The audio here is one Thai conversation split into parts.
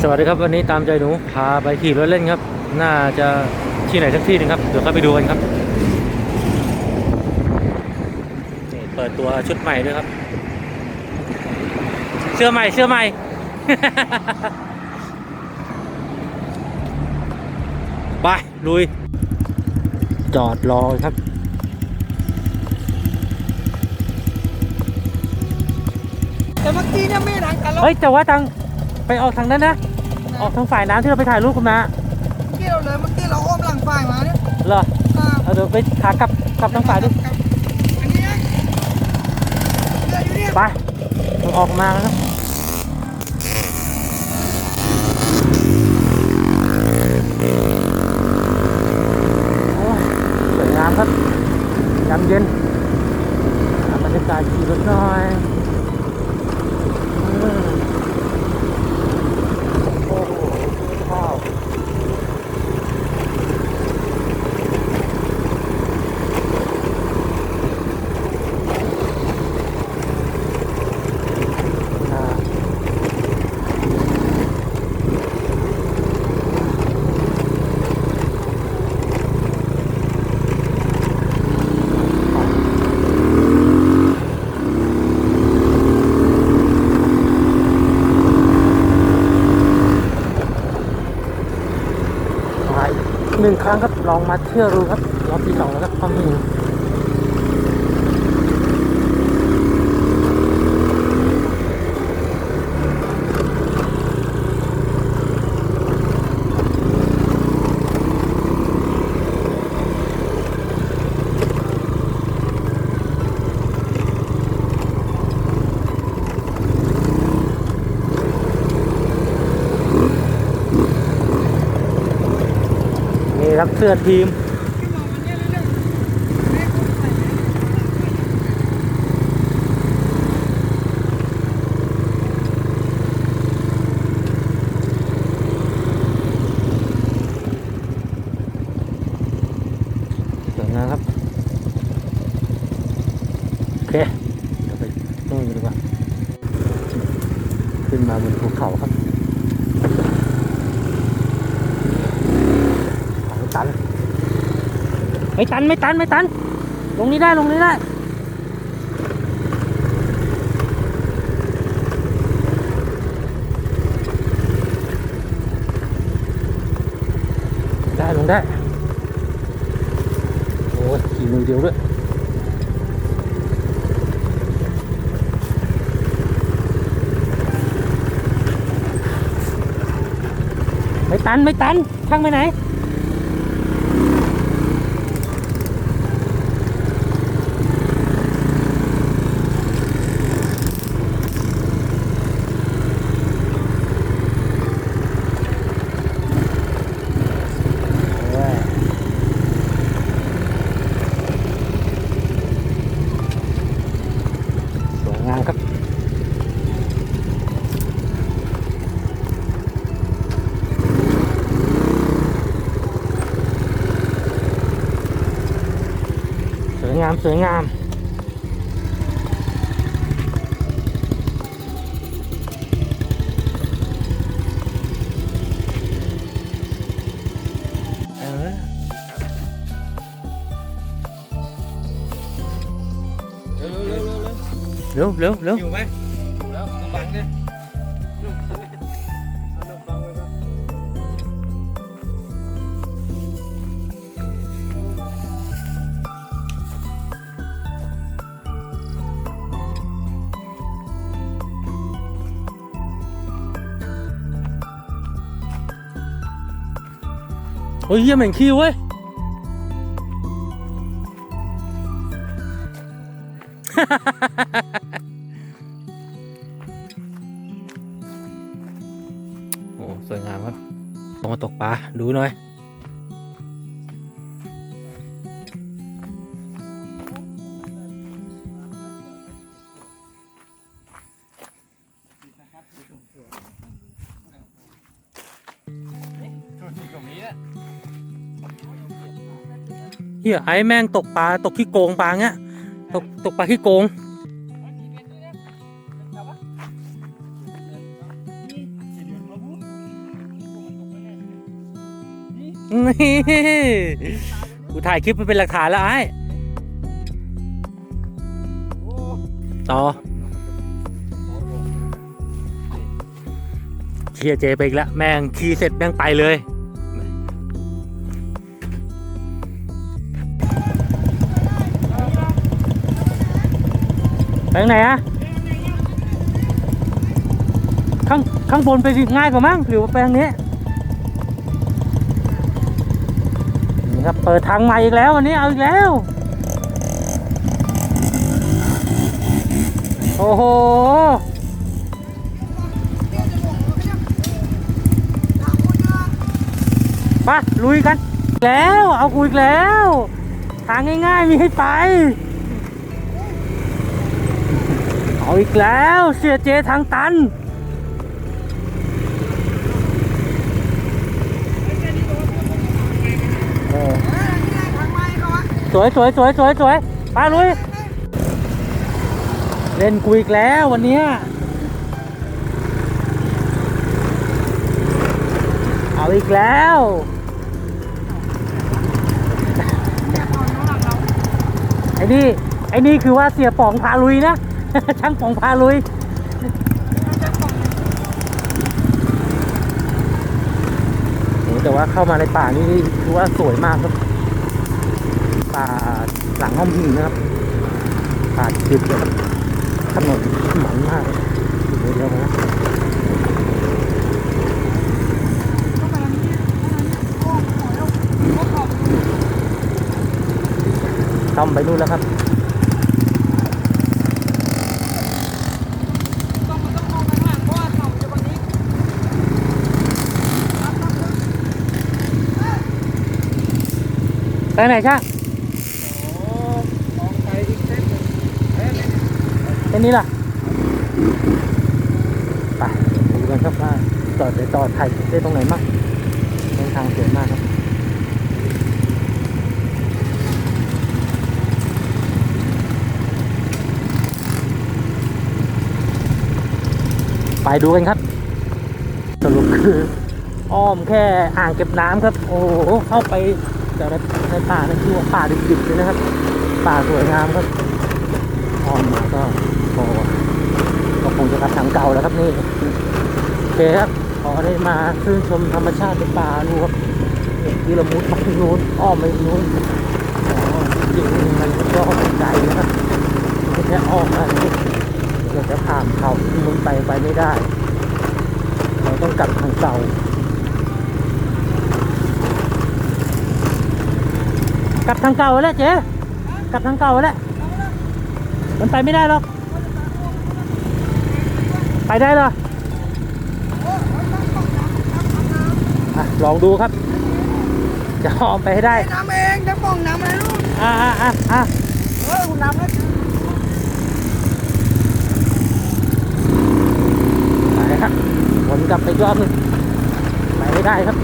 สวัสดีครับวันนี้ตามใจหนูพาไปขี่รถเล่นครับ น่าจะที่ไหนสักที่หนึงครับเดี๋ยวเข้าไปดูกันครับนี่เปิดตัวชุดใหม่ด้วยครับ เสื้อใหม่เสื้อใหม่ ไปลุย จอดรอครับ แต่เมื่อกี้เนี่ยไม่ทางกันแล้ว เฮ้ยแต่ว่าทาง ไปออกทางนั้นนะ ออกทางฝ่ายน้ำที่เราไปถ่ายรูปกันมาเมื่อกี้เราเลยเมื่อกี้เราอ้อมหลังฝ่ายมาเนี่ยเหรออ่าเอาเดี๋ยวไปขากลับกลับทางฝ่ายดิอันนี้นะเรืออยู่เนี่ยไปมันออกมาแล้วครับโอ้ยสวยงามครับยามเย็นหาบรรยากาศขี่รถหน่อยอืมโอ้โหข้าวอ่ามาอีก หนึ่งครั้งครับลองมาเที่ยวดูครับรอบที่สองแล้วครับความหิว เสื้อทีม สวยงามครับ โอเคเดี๋ยวไปนู่นกันดีกว่า ขึ้นมาบนภูเขาครับไม่ตัน ไม่ ตันไม่ตันไม่ตัน ลงนี้ได้ลงนี้ได้ได้ลงได้ โอ้ยขี่มือเดียวด้วยไม่ตันไม่ตันช่างไปไหน สวยงามครับ สวยงามสวยงามเออเร็วเร็วเร็วเร็วเร็วเร็วเร็วอยู่ไหม อ้ยเยี่ยมเหม็นขี้เว้ย โอ้ สวยงามครับลงมาตกปลา ดูหน่อย เฮียไอ้แม่งตกปลาตกขี้โกงปลาเงี้ยตกตกปลาขี้โกงนี่กูถ่ายคลิปมัเป็นหลักฐานแล้วไอ้ต่อเคียเจไปอีกแล้วแม่งคีเสร็จแม่งไปเลย ไปทางไหนอะข้างข้างบนไปสิง่ายกว่ามั้งหรือว่าไปทางนี้นี่ครับเปิดทางใหม่อีกแล้ววันนี้เอาอีกแล้ว โอ้โหไปลุยกัน แล้วเอากูอีกแล้ว ทางง่ายๆมีให้ไป เอาอีกแล้วเสียเจทางตันเออสวยสวยสวยสวยสวยไปลุย เล่นกูอีกแล้ววันนี้เอาอีกแล้วไอ้นี่ไอ้นี่คือว่าเสียป๋องพาลุยนะ ช่างป๋องพาลุยโอ้แต่ว่าเข้ามาในป่านี่คือว่าสวยมากครับ ป่าหลังห้องพิงนะครับ ป่าดึกเลยครับถนนหมันมากเลยเดี๋ยวเดี๋ยวนะเข้าไปนู่นแล้วครับ ไปไหนช่างเป็นนี้ล่ะ ไปดูกันครับว่าจอดไปจอดถ่ายได้ตรงไหนมั่งเส้นทางสวยมากครับไปดูกันครับ สรุปคือ อ้อมแค่อ่างเก็บน้ำครับ โอ้โหเข้าไป แต่ในในป่านั่นคือว่าป่าดิบๆเลยนะครับ ป่าสวยงามครับอ้อมมาก็พอก็คงจะกลับทางเก่าแล้วครับนี่โอเคครับพอได้มาชื่นชมธรรมชาติในป่าดูครับนี่ที่ละมุดไปนู้นอ้อมไปนู้นอ๋อจริงมันก็ไกลนะครับแค่อ้อมอะไรนี่เราจะผ่านเขาที่นู้นไปไปไม่ได้ เราต้องกลับทางเก่า กลับทางเก่าแล้วเจ๊กลับทางเก่าแล้วมันไปไม่ได้หรอก ไปได้เหรออะลองดูครับ จะออมไปให้ได้น้ำเองจะป่องน้ำอะไรลูกอะอะอะอะเออคุณน้ำแล้วไปครับวนกลับไปอีกรอบหนึงไปไม่ได้ครับ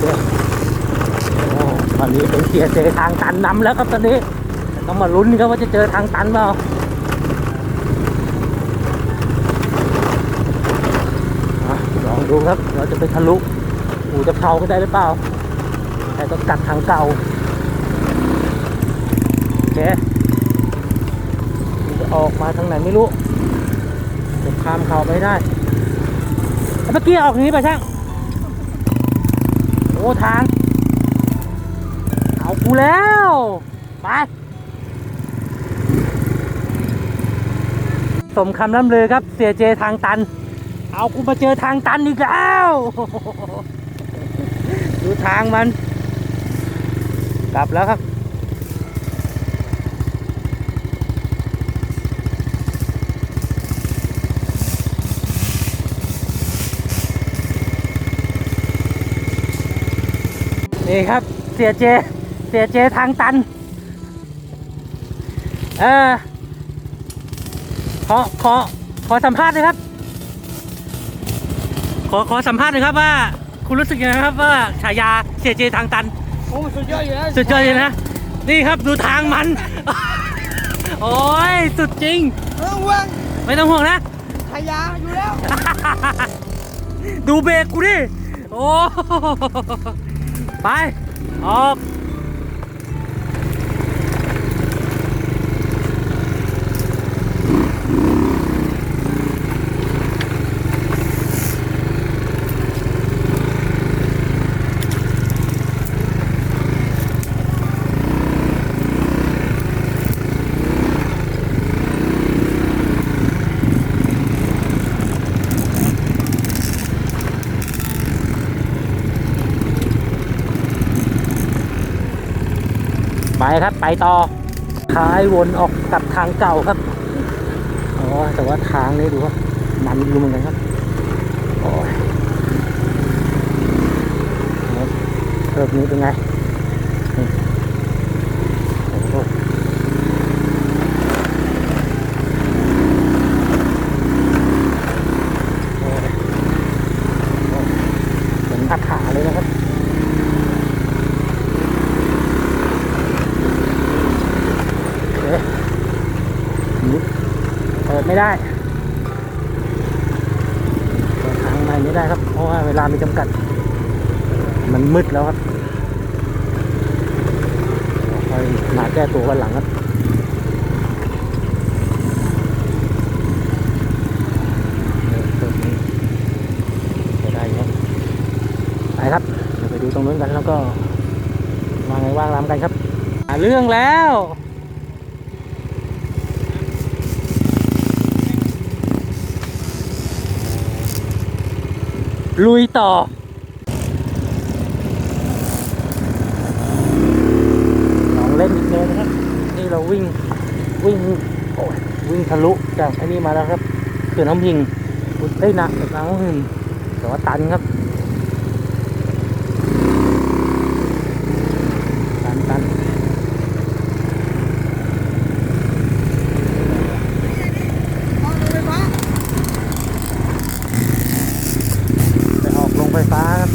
เดี๋ยวโอ้ตอนนี้ เป็นเกียเจอทางตันน้ำแล้วครับตอนนี้ต้องมาลุ้นครับว่าจะเจอทางตันเปล่าลองดูครับ เราจะไปทะลุอูจะเผากันได้หรือเปล่า แต่ต้องกลับทางเก่าโอเคจะออกมาทางไหนไม่รู้จะข้ามเขาไม่ได้เมื่อกี้ออกนี้ไปช่างโอ้ทาง แล้ว ไป สมคำล่ำลือครับ เสียเจทางตัน เอากูมาเจอทางตันอีกแล้ว ดูทางมัน กลับแล้วครับนี่ครับ เสียเจ เสียเจทางตัน เออขอขอขอสัมภาษณ์หนะครับ ขอขอสัมภาษณ์หน่อยครับว่า คุณรู้สึกยังไงครับว่าฉายาเสียเจทางตัน โอ้สุดยอดอยู่แล้วสุดยอดเลยนะ นี่ครับดูทางมัน โอ้ยสุดจริง เออห่วงไม่ต้องห่วงนะใครยาอยู่แล้ว ดูเบรกกูดิ โอ้ ไป ออก ไปครับไปต่อท้ายวนออกกลับทางเก่าครับอ๋อแต่ว่าทางนี้ดูว่ามันอยู่เหมือนกันครับโอ้ยเทิบนี้เป็นไงนี่โอ้โหโอ้ยโอ้ยเป็นอัดขาเลยนะครับ เอ๊ะนี่เปิด ไม่ได้เปิดทางในไม่ได้ครับ เพราะว่าเวลามีจำกัด มันมืดแล้วครับคอยมาแก้ตัววันหลังครับเออเปิดนี้เปิดได้อยู่ครับไปครับเดี๋ยวไปดูตรงนู้นกันแล้วก็มาไงว่างรำกันครับหาเรื่องแล้ว ลุยต่อ ลองเล่นอีกเนินนะครับ นี่เราวิ่งวิ่งโอ้ยวิ่งทะลุจากไอ้นี่มาแล้วครับเขื่อนน้ำพิงอุ๊ยเอ้ยหนักหนักน้ำพิงแต่ว่าตันครับ ตันตัน เอารถไฟฟ้า ไปออกลงไฟฟ้าครับ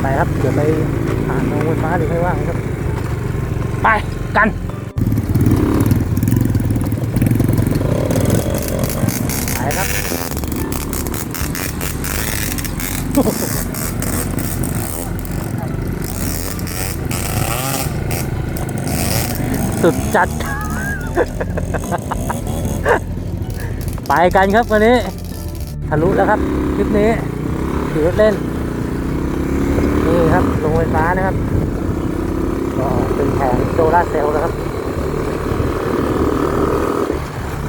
ไปครับ เดี๋ยวไปผ่านโรงไฟฟ้าหรือไม่ว่างครับ ไปกัน ไปครับ สุดจัด ไปกันครับวันนี้ ทะลุแล้วครับคลิปนี้ขี่รถเล่น นี่ครับลงไฟฟ้านะครับ ก็เป็นแผงโซลาเซลล์นะครับ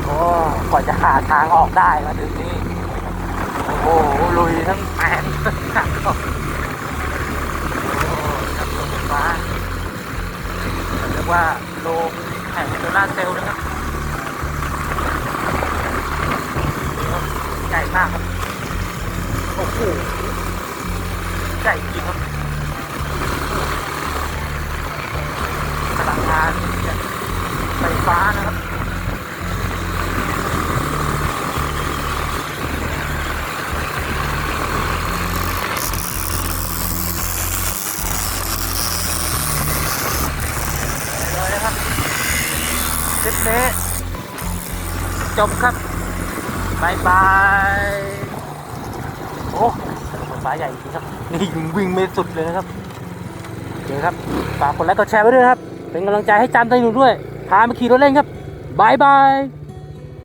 ก็กว่าจะหาทางออกได้มาถึงนี้ โอ้โหลุยทั้งแปดทางออกโอ้ครับลงไฟฟ้าเรียกว่า โรงแห่งโจบครับบายบายโอ้ไฟฟ้าใหญ่จริงครับ นี่วิ่งไม่สุดเลยนะครับโอเคครับฝากกดไลค์กดแชร์ไว้ด้วยครับ เป็นกำลังใจให้จามไตหนูด้วย พามาขี่รถเล่นครับบายบาย